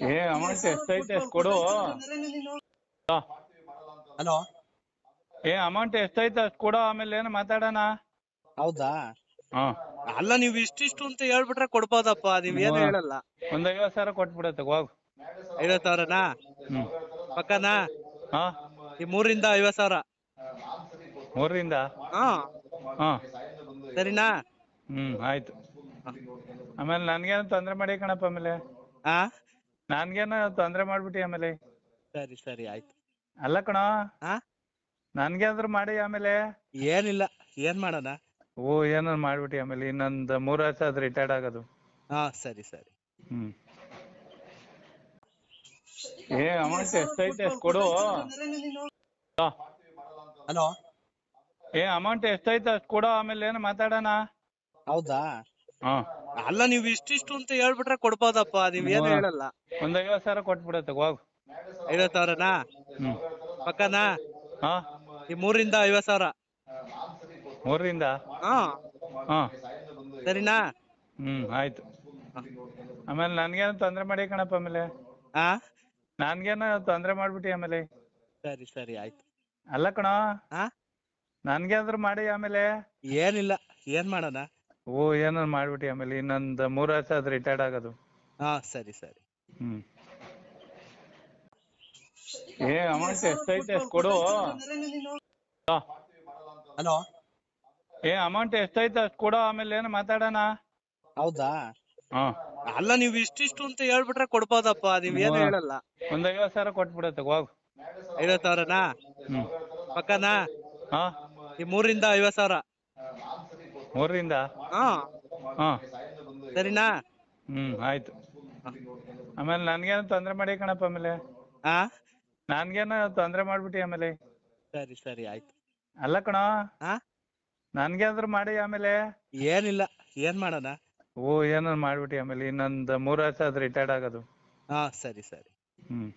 ಏ ಅಮೌಂಟ್ ಎಷ್ಟೈತೆ ಅಷ್ಟ್ ಕೊಡು. ಹಲೋ? ಏ ಅಮೌಂಟ್ ಎಷ್ಟೈತೆ ಅಷ್ಟು ಕೊಡು ಆಮೇಲೆ ಏನು ಮಾತಾಡೋಣ? ಹೌದಾ? ಹಾ. ಅಲ್ಲ ನೀವ್ ಇಷ್ಟಿಷ್ಟು ಅಂತ ಹೇಳ್ಬಿಟ್ರೆ ಕೊಡ್ಬೋದಪ್ಪ ನೀವ್ ಏನು ಹೇಳಲ್ಲ. ಒಂದ್ ಐವತ್ ಸಾವಿರ ಕೊಟ್ಬಿಡತ್ತೆ ಹೋಗು. ಐವತ್ ಸಾವಿರನಾ? ಹ್ಮ್. ಪಕ್ಕನಾ? ಹಾ. ಈ ಮೂರಿಂದ ಐವತ್ ಸಾವಿರ. ಮೂರರಿಂದ ಹಾ. ಹಾ. ಸರಿನಾ? ಹ್ಮ್ ಆಯ್ತು. ಆಮೇಲೆ ನನ್ಗೇನು ತೊಂದ್ರೆ ಮಾಡಿ ಕಣಪ್ಪ ಆಮೇಲೆ? ಹಾ? ನನ್ಗೇನು ತೊಂದ್ರೆ ಮಾಡ್ಬಿಟ್ಟಿ ಆಮೇಲೆ. ಸರಿ ಸರಿ ಆಯ್ತು. ಅಲ್ಲ ಕಣ. ನನ್ಗೆ ಆದ್ರೂ ಮಾಡಿ ಆಮೇಲೆ. ಏನಿಲ್ಲ ಏನ್ ಮಾಡೋಣ? ಓ ಏನೋ ಮಾಡ್ಬಿಟ್ಟಿ ಆಮೇಲೆ. ಇನ್ನೊಂದ್ ಮೂರ್ ವರ್ಷ ಆದ್ರೆ ರಿಟೈರ್ಡ್ ಆಗೋದು. ಹಾ ಸರಿ ಸರಿ. ಹ್ಮ್. ಏ ಅಮೌಂಟ್ ಎಷ್ಟೈತೆ ಅಷ್ಟ್ ಕೊಡು. ಆ, ಹಲೋ. ಏ ಅಮೌಂಟ್ ಎಷ್ಟೈತೆ ಅಷ್ಟ್ ಕೊಡು ಆಮೇಲೆ ಏನು ಮಾತಾಡೋಣ. ಹೌದಾ? ಹಾ. ಅಲ್ಲ ನೀವ್ ಇಷ್ಟಿಷ್ಟು ಅಂತ ಹೇಳ್ಬಿಟ್ರೆ ಕೊಡ್ಬೋದಪ್ಪ ನೀವ್ ಏನು ಹೇಳಲ್ಲ. ಒಂದ್ ಐವತ್ ಸಾವಿರ ಕೊಟ್ಬಿಡತ್ತೆ ಹೋಗು. ಐವತ್ ಸಾವಿರನಾ? ಹ್ಮ್. ಪಕ್ಕನಾ? ಹಾ? ಈ ಮೂರಿಂದ ಐವತ್ ಸಾವಿರ. ಮೂರರಿಂದ ಹಾ. ಹಾ. ಸರಿನಾ? ಹ್ಮ್ ಆಯ್ತು. ಆಮೇಲೆ ನನ್ಗೇನು ತೊಂದ್ರೆ ಮಾಡಿ ಕಣಪ್ಪ ಆಮೇಲೆ. ಹಾ ನನ್ಗೇನ ತೊಂದ್ರೆ ಮಾಡ್ಬಿಟ್ಟಿ ಆಮೇಲೆ. ಸರಿ ಸರಿ ಆಯ್ತು. ಅಲ್ಲ ಕಣ. ಹಾ ನನ್ಗೇನಾದ್ರು ಮಾಡಿ ಆಮೇಲೆ. ಏನಿಲ್ಲ ಏನ್ ಮಾಡೋಣ? ಓ ಏನೋ ಮಾಡ್ಬಿಟ್ಟಿ ಆಮೇಲೆ. ಇನ್ನೊಂದ್ ಮೂರ್ ವರ್ಷ ಆದ್ರೆ ರಿಟೈರ್ಡ್ ಆಗೋದು. ಹಾ ಸರಿ ಸರಿ. ಹ್ಮ್. ಏ ಅಮೌಂಟ್ ಎಷ್ಟೈತೆ? ಅಷ್ಟ್ ಕೊಡು. ಆ, ಹಲೋ. ಏ ಅಮೌಂಟ್ ಎಷ್ಟೈತೆ? ಅಷ್ಟ್ ಕೊಡು ಆಮೇಲೆ ಏನು ಮಾತಾಡೋಣ? ಹೌದಾ? ಹಾ. ಅಲ್ಲ ನೀವ್ ಇಷ್ಟಿಷ್ಟು ಅಂತ ಹೇಳ್ಬಿಟ್ರೆ ಕೊಡ್ಬೋದಪ್ಪ. ನೀವ್ ಏನು ಹ್ಮ್. ಹೇಳಲ್ಲ. ಒಂದ್ ಐವತ್ ಸಾವಿರ ಕೊಟ್ಬಿಡತ್ತೆ ಹೋಗು. ಐವತ್ ಸಾವಿರನಾ? ಹ್ಮ್. ಪಕ್ಕನಾ? ಹಾ. ಈ ಮೂರಿಂದ ಐವತ್ ಸಾವಿರ. ಮೂರರಿಂದ? ಹಾ. ಹಾ. ಸರಿನಾ? ಹ್ಮ್ ಆಯ್ತು. ಆಮೇಲೆ ನನ್ಗೇನು ತೊಂದ್ರೆ ಮಾಡಿ ಕಣಪ್ಪ ಆಮೇಲೆ. ಹಾ? ನನ್ಗೇನು ತೊಂದ್ರೆ ಮಾಡ್ಬಿಟ್ಟಿ ಆಮೇಲೆ. ಸರಿ ಸರಿ ಆಯ್ತು. ಅಲ್ಲ ಕಣ. ಹಾ? ನನ್ಗೇನಾದ್ರು ಮಾಡಿ ಆಮೇಲೆ. ಏನಿಲ್ಲ. ಏನ್ ಮಾಡೋಣ? ಓ ಏನಾದ್ರು ಮಾಡ್ಬಿಟ್ಟಿ ಆಮೇಲೆ. ಇನ್ನೊಂದ್ ಮೂರ್ ವರ್ಷ ಆದ್ರೆ ರಿಟೈರ್ಡ್ ಆಗೋದು. ಹಾ ಸರಿ ಸರಿ. ಹ್ಮ್.